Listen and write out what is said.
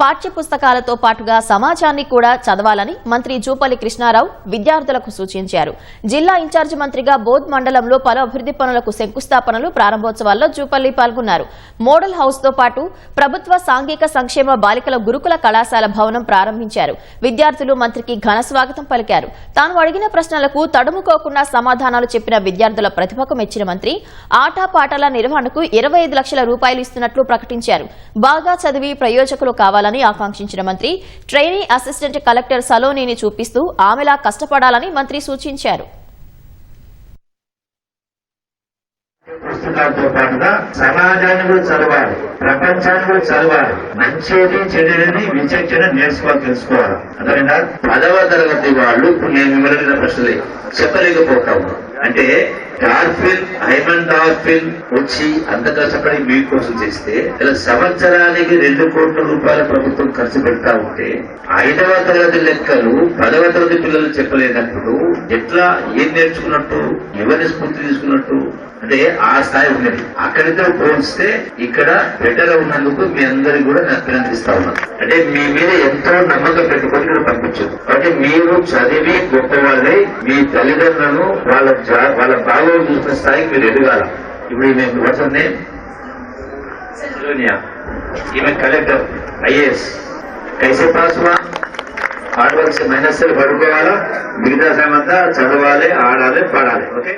పాఠ్య పుస్తకాలతో పాటుగా సమాజాన్ని కూడా చదవాలని మంత్రి జూపల్లి కృష్ణారావు విద్యార్థులకు సూచించారు. జిల్లా ఇన్ఛార్జి మంత్రిగా బోధ్ మండలంలో పలు అభివృద్ది పనులకు శంకుస్థాపనలు ప్రారంభోత్సవాల్లో జూపల్లి పాల్గొన్నారు. మోడల్ హౌస్తో పాటు ప్రభుత్వ సాంఘిక సంక్షేమ బాలికల గురుకుల కళాశాల భవనం ప్రారంభించారు. విద్యార్థులు మంత్రికి ఘన స్వాగతం పలికారు. తాను అడిగిన ప్రశ్నలకు తడుముకోకుండా సమాధానాలు చెప్పిన విద్యార్థుల ప్రతిభకు మెచ్చిన మంత్రి ఆటపాటల నిర్వహణకు ఇరవై ఐదు లక్షల రూపాయలు ఇస్తున్నట్లు ప్రకటించారు. బాగా చదివి ప్రయోజకులు కావాలని ఉండాలని ఆకాంక్షించిన మంత్రి ట్రైనీ అసిస్టెంట్ కలెక్టర్ సలోనిని చూపిస్తూ ఆమెలా కష్టపడాలని మంత్రి సూచించారు. పుస్తకాలతో పాటుగా సమాజాన్ని కూడా చదవాలి ప్రపంచాన్ని కూడా చదవాలి. మంచిది చెడుని విచక్షణ నేర్చుకోవాలి తెలుసుకోవాలి. అర్థమైందా? పదవ తరగతి వాళ్ళు ఇప్పుడు నేను వివరించిన ప్రశ్నలే. చెప్పలేకపోతాము. అంటే డార్ఫిన్ హైమండ్ డార్ఫిన్ వచ్చి అంత కష్టపడి మీ కోసం చేస్తే ఇలా సంవత్సరానికి రెండు కోట్ల రూపాయల ప్రభుత్వం ఖర్చు పెడతా ఉంటే ఐదవ తరగతి లెక్కలు పదవ తరగతి పిల్లలు చెప్పలేనప్పుడు ఎట్లా ఏం నేర్చుకున్నట్టు ఎవరిని స్ఫూర్తి తీసుకున్నట్టు అంటే ఆ స్థాయి ఉన్నది అక్కడితో పోలిస్తే ఇక్కడ బెటర్ ఉన్నందుకు మీ అందరికి కూడా నేను అభినందిస్తా ఉన్నాను. అంటే మీ మీద ఎంతో నమ్మకం మీరు చదివి గొప్ప వాళ్ళై మీ తల్లిదండ్రులను వాళ్ళ వాళ్ళ బాగోలు చూసిన స్థాయికి మీరు ఎదగాల. ఇప్పుడు వాట్స్ నేమ్? ఈమె కలెక్టర్ ఐఏఎస్. కైసే పాస్ హుआ హార్డ్ వర్క్ మైనస్ పడుకోవాలా? మిగతా సమయంతా చదవాలి ఆడాలి పాడాలి. ఓకే?